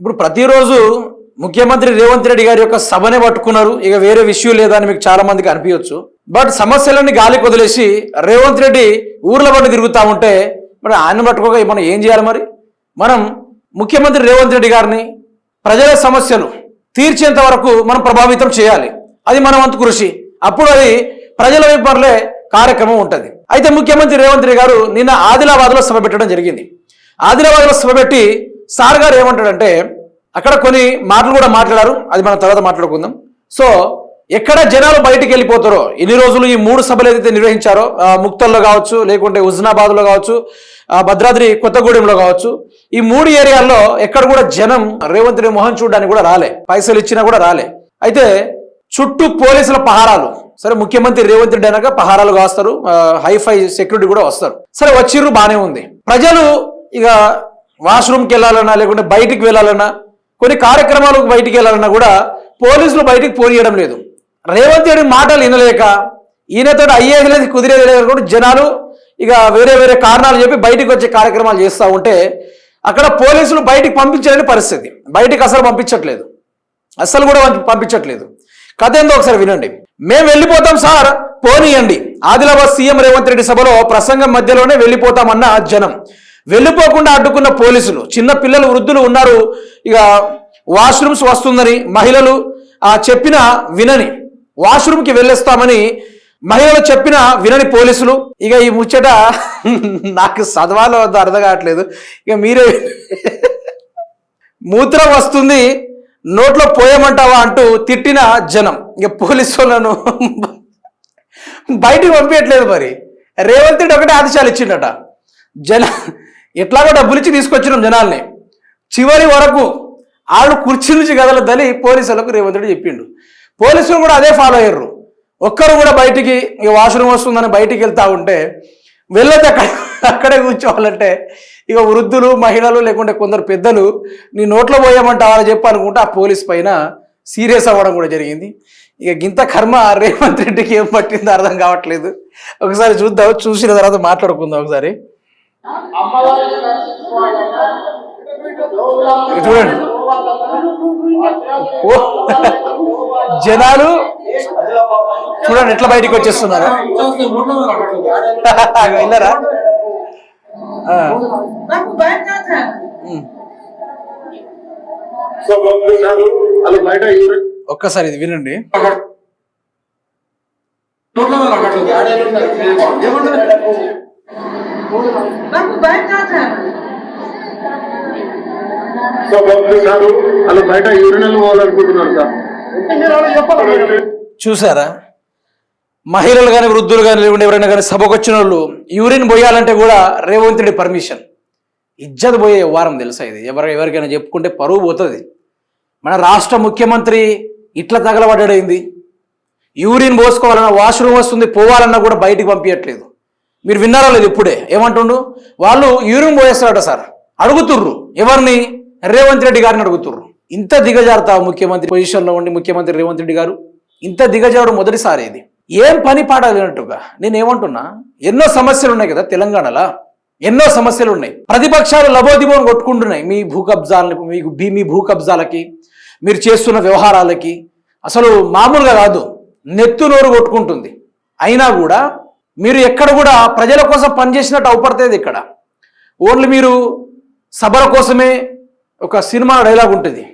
ఇప్పుడు ప్రతిరోజు ముఖ్యమంత్రి రేవంత్ రెడ్డి గారి యొక్క సభనే పట్టుకున్నారు. ఇక వేరే విషయం లేదా అని మీకు చాలా మందికి అనిపించవచ్చు బట్ సమస్యలన్నీ గాలికి వదిలేసి రేవంత్ రెడ్డి ఊర్ల పట్టు తిరుగుతూ ఉంటే మరి ఆయన పట్టుకోక మనం ఏం చేయాలి మరి? మనం ముఖ్యమంత్రి రేవంత్ రెడ్డి గారిని ప్రజల సమస్యలు తీర్చేంత వరకు మనం ప్రభావితం చేయాలి. అది మన వంతు కృషి. అప్పుడు అది ప్రజల వైపర్లే కార్యక్రమం ఉంటుంది. అయితే ముఖ్యమంత్రి రేవంత్ రెడ్డి గారు నిన్న ఆదిలాబాద్లో సభ పెట్టడం జరిగింది. ఆదిలాబాద్లో సభ పెట్టి సార్ గారు ఏమంటాడంటే అక్కడ కొన్ని మాటలు కూడా మాట్లాడారు అది మనం తర్వాత మాట్లాడుకుందాం. సో ఎక్కడ జనాలు బయటికి వెళ్ళిపోతారో ఎన్ని రోజులు ఈ మూడు సభలు ఏదైతే నిర్వహించారో ముక్తల్లో కావచ్చు లేకుంటే హుజనాబాద్లో కావచ్చు భద్రాద్రి కొత్తగూడెంలో కావచ్చు ఈ మూడు ఏరియాల్లో ఎక్కడ కూడా జనం రేవంత్ రెడ్డి మొహం చూడడానికి కూడా రాలే. పైసలు ఇచ్చినా కూడా రాలే. అయితే చుట్టూ పోలీసుల పహారాలు సరే ముఖ్యమంత్రి రేవంత్ రెడ్డి అనగా పహారాలు కాస్తారు హైఫై సెక్యూరిటీ కూడా వస్తారు. సరే వచ్చిర్రు బాగానే ఉంది. ప్రజలు ఇక వాష్రూమ్కి వెళ్ళాలన్నా లేకుంటే బయటికి వెళ్ళాలన్నా కొన్ని కార్యక్రమాలకు బయటికి వెళ్ళాలన్నా కూడా పోలీసులు బయటికి పోనీయడం లేదు. రేవంత్ రెడ్డి మాటలు వినలేక ఈయనతో అయ్యేది లేదు కుదిరేది లేదు కూడా జనాలు ఇక వేరే వేరే కారణాలు చెప్పి బయటికి వచ్చే కార్యక్రమాలు చేస్తూ ఉంటే అక్కడ పోలీసులు బయటికి పంపించలేని పరిస్థితి. బయటికి అసలు పంపించట్లేదు. అస్సలు కూడా పంపించట్లేదు. కథ ఏందో ఒకసారి వినండి. మేము వెళ్ళిపోతాం సార్ పోనీయండి. ఆదిలాబాద్ సీఎం రేవంత్ రెడ్డి సభలో ప్రసంగం మధ్యలోనే వెళ్ళిపోతామన్న జనం. వెళ్ళిపోకుండా అడ్డుకున్న పోలీసులు. చిన్న పిల్లలు వృద్ధులు ఉన్నారు. ఇక వాష్రూమ్స్ వస్తుందని మహిళలు ఆ చెప్పిన వినని. వాష్రూమ్కి వెళ్ళేస్తామని మహిళలు చెప్పిన వినని పోలీసులు. ఇక ఈ ముచ్చట నాకు చదవాలో వద్ద అర్థం కావట్లేదు. ఇక మీరే మూత్రం వస్తుంది నోట్లో పోయమంటావా అంటూ తిట్టిన జనం. ఇక పోలీసు వాళ్ళను బయటికి పంపించట్లేదు మరి. రేవంత్ రెడ్డి ఒకటే ఆదేశాలు ఇచ్చిండట. జన ఎట్లాగో డబ్బులు ఇచ్చి తీసుకొచ్చినాం జనాల్ని. చివరి వరకు వాళ్ళు కుర్చీ నుంచి కదలద్దని పోలీసులకు రేవంత్ రెడ్డి చెప్పిండు. పోలీసులు కూడా అదే ఫాలో అయ్యారు ఒక్కరు కూడా బయటికి ఇక వాష్రూమ్ వస్తుందని బయటికి వెళ్తా ఉంటే వెళ్ళొద్దు అక్కడ అక్కడే కూర్చోవాలంటే ఇక వృద్ధులు మహిళలు లేకుంటే కొందరు పెద్దలు నీ నోట్లో పోయామంటే వాళ్ళు చెప్పనుకుంటే ఆ పోలీస్ పైన సీరియస్ అవ్వడం కూడా జరిగింది. ఇక గింత కర్మ రేవంత్ రెడ్డికి ఏం పట్టిందో అర్థం కావట్లేదు. ఒకసారి చూద్దాం చూసిన తర్వాత మాట్లాడుకుందాం ఒకసారి. చూడండి. జనాలు చూడండి ఎట్లా బయటికి వచ్చేస్తున్నారు. వెళ్ళారా ఒక్కసారి ఇది వినండి. నాకు సో పంపిస్తారు వాళ్ళు బయట యూరినల్ పోవాలనుకుంటున్నారు సార్. మీరు అలా చెప్పాలి చూసారా? మహిళలు కానీ వృద్ధులు కానీ లేకుంటే ఎవరైనా కానీ సభకు వచ్చిన వాళ్ళు యూరిన్ పోయాలంటే కూడా రేవంత్ రెడ్డి పర్మిషన్ ఇజ్జత్ పోయే వారం తెలుసా ఇది? ఎవరు ఎవరికైనా చెప్పుకుంటే పరువు పోతుంది. మన రాష్ట్ర ముఖ్యమంత్రి ఇట్లా తగలబడ్డాడైంది? యూరిన్ పోసుకోవాలన్నా వాష్రూమ్ వస్తుంది పోవాలన్నా కూడా బయటికి పంపించట్లేదు. మీరు విన్నారా లేదు ఇప్పుడే. ఏమంటుండు? వాళ్ళు యూరిన్ పోయేస్తారట సార్. అడుగుతుర్రు. ఎవరిని? రేవంత్ రెడ్డి గారిని అడుగుతుర్రు. ఇంత దిగజారుతావు ముఖ్యమంత్రి పొజిషన్లో ఉండి ముఖ్యమంత్రి రేవంత్ రెడ్డి గారు? ఇంత దిగజారు మొదటిసారి ఇది. ఏం పని పాడాలన్నట్టుగా నేను ఏమంటున్నా ఎన్నో సమస్యలు ఉన్నాయి కదా తెలంగాణలో. ఎన్నో సమస్యలు ఉన్నాయి ప్రతిపక్షాలు లబోదిబోని కొట్టుకుంటున్నాయి మీ భూ కబ్జాలని మీకు మీ భూ కబ్జాలకి మీరు చేస్తున్న వ్యవహారాలకి. అసలు మామూలుగా కాదు. నెత్తు నోరు కొట్టుకుంటుంది. అయినా కూడా మీరు ఎక్కడ కూడా ప్రజల కోసం పనిచేసినట్టు అవపడుతుంది ఇక్కడ. ఓన్లీ మీరు సభల కోసమే ఒక సినిమా డైలాగ్ ఉంటుంది.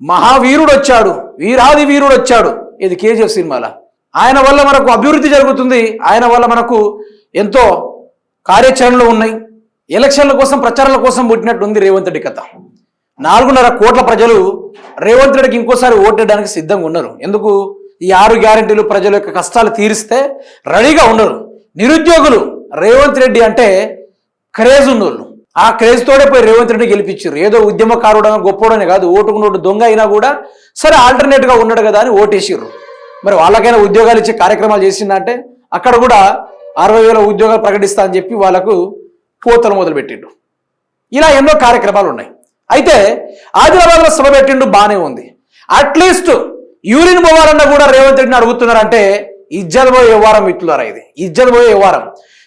మహావీరుడు వచ్చాడు వీరాది వీరుడు వచ్చాడు. ఇది కేజీఎఫ్ సినిమాలో? ఆయన వల్ల మనకు అభివృద్ధి జరుగుతుంది ఆయన వల్ల మనకు ఎంతో కార్యాచరణలు ఉన్నాయి. ఎలక్షన్ల కోసం ప్రచారాల కోసం పుట్టినట్టుంది రేవంత్ రెడ్డి కథ. నాలుగున్నర కోట్ల ప్రజలు రేవంత్ రెడ్డికి ఇంకోసారి ఓటేయడానికి సిద్ధంగా ఉన్నారు. ఎందుకు? ఈ ఆరు గ్యారెంటీలు ప్రజల యొక్క కష్టాలు తీరిస్తే రెడీగా ఉన్నారు. నిరుద్యోగులు రేవంత్ రెడ్డి అంటే క్రేజ్ ఉన్నోళ్ళు ఆ క్రేజ్ తోడే పోయి రేవంత్ రెడ్డి గెలిపించారు ఏదో ఉద్యమకారుడని గొప్పోడని కాదు ఓటుకు నోటు దొంగ అయినా కూడా సరే ఆల్టర్నేట్గా ఉన్నాడు కదా అని ఓటేసిర్రు. మరి వాళ్ళకైనా ఉద్యోగాలు ఇచ్చే కార్యక్రమాలు చేసిందంటే అక్కడ కూడా అరవై వేల ఉద్యోగాలు ప్రకటిస్తా అని చెప్పి వాళ్ళకు పోతలు మొదలుపెట్టిండు ఇలా ఎన్నో కార్యక్రమాలు ఉన్నాయి. అయితే ఆదిలాబాద్లో సభ పెట్టిండు బాగానే ఉంది. అట్లీస్ట్ యూరిన్ పోవాలన్నా కూడా రేవంత్ రెడ్డిని అడుగుతున్నారంటే ఇజ్జలు పోయే వ్యవహారం ఇట్లున్నారా ఇది. ఇజ్జలు పోయే వ్యవహారం.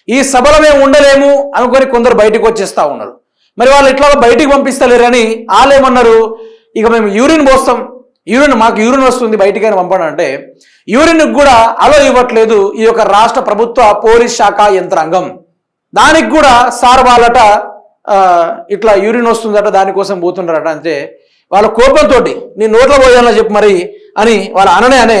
ఈ సభలో మేము ఉండలేము అనుకొని కొందరు బయటకు వచ్చేస్తా ఉన్నారు. మరి వాళ్ళు ఇట్లా బయటికి పంపిస్తలేరని వాళ్ళు ఏమన్నారు? ఇక మేము యూరిన్ పోస్తాం. యూరిన్ మాకు యూరిన్ వస్తుంది బయటికైనా పంపడం అంటే యూరిన్ కూడా అలో ఇవ్వట్లేదు ఈ యొక్క రాష్ట్ర ప్రభుత్వ పోలీస్ శాఖ యంత్రాంగం. దానికి కూడా సార్ వాళ్ళట ఇట్లా యూరిన్ వస్తుందట దానికోసం పోతుంటారట అంటే వాళ్ళ కోపంతో నీ నోట్లో పోయాలని చెప్పి మరి అని వాళ్ళ అననే అనే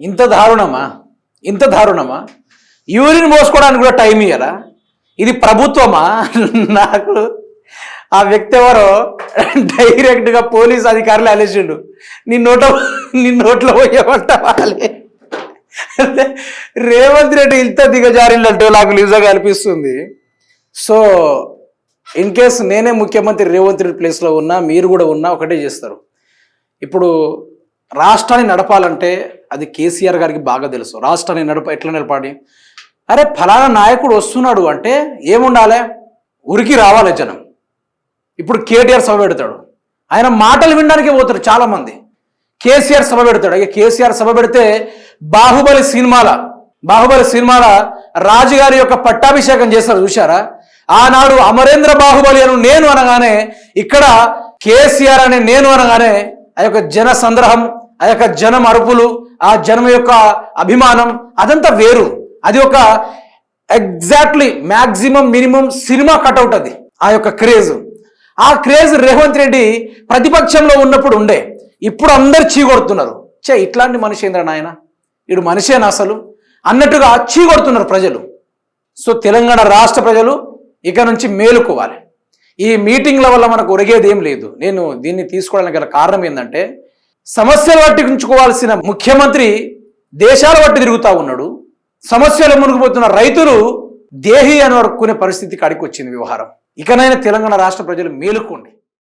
ఇంత దారుణమా? ఇంత దారుణమా? యూరిన్ పోసుకోవడానికి కూడా టైం ఇయ్యరా? ఇది ప్రభుత్వమా? నాకు ఆ వ్యక్తి ఎవరో డైరెక్ట్గా పోలీస్ అధికారులు అలేసిండు నీ నోట నీ నోట్లో పోయేమంటావాలే రేవంత్ రెడ్డి ఇంత దిగజారిందంటూ నాకు నిజంగా అనిపిస్తుంది. సో ఇన్ కేస్ నేనే ముఖ్యమంత్రి రేవంత్ రెడ్డి ప్లేస్లో ఉన్నా మీరు కూడా ఉన్నా ఒకటే చేస్తారు. ఇప్పుడు రాష్ట్రాన్ని నడపాలంటే అది కేసీఆర్ గారికి బాగా తెలుసు. రాష్ట్రాన్ని నడప ఎట్లా నిలపాలి? అరే ఫలానా నాయకుడు వస్తున్నాడు అంటే ఏముండాలి? ఉరికి రావాలి జనం. ఇప్పుడు కేటీఆర్ సభ పెడతాడు. ఆయన మాటలు వినడానికి పోతారు చాలామంది. కేసీఆర్ సభ పెడతాడు. ఇక కేసీఆర్ సభ పెడితే బాహుబలి సినిమాల బాహుబలి సినిమాల రాజుగారి యొక్క పట్టాభిషేకం చేస్తారు చూశారా? ఆనాడు అమరేంద్ర బాహుబలి అను నేను అనగానే ఇక్కడ కేసీఆర్ అనే నేను అనగానే ఆ యొక్క జన సంద్రహం ఆ యొక్క జనం అరుపులు ఆ జనం యొక్క అభిమానం అదంతా వేరు. అది ఒక exactly maximum minimum cinema cutout అది ఆ యొక్క క్రేజ్. ఆ క్రేజ్ రేవంత్ రెడ్డి ప్రతిపక్షంలో ఉన్నప్పుడు ఉండే. ఇప్పుడు అందరు చీకొడుతున్నారు. చే ఇట్లాంటి మనిషి ఏంద్రా నాయన? ఇడు మనిషేనా అసలు? అన్నట్టుగా చీకొడుతున్నారు ప్రజలు. సో తెలంగాణ రాష్ట్ర ప్రజలు ఇక నుంచి మేలుకోవాలి. ఈ మీటింగ్ల వల్ల మనకు ఒరిగేది ఏం లేదు. నేను దీన్ని తీసుకోవడానికి గల కారణం ఏంటంటే సమస్యలు పట్టించుకోవాల్సిన ముఖ్యమంత్రి దేశాల బట్టి తిరుగుతూ ఉన్నాడు. సమస్యలు మునిగిపోతున్న రైతులు దేహి అని అనుకునే పరిస్థితికి అడిగి వచ్చింది వ్యవహారం. ఇకనైనా తెలంగాణ రాష్ట్ర ప్రజలు మేలుకోండి.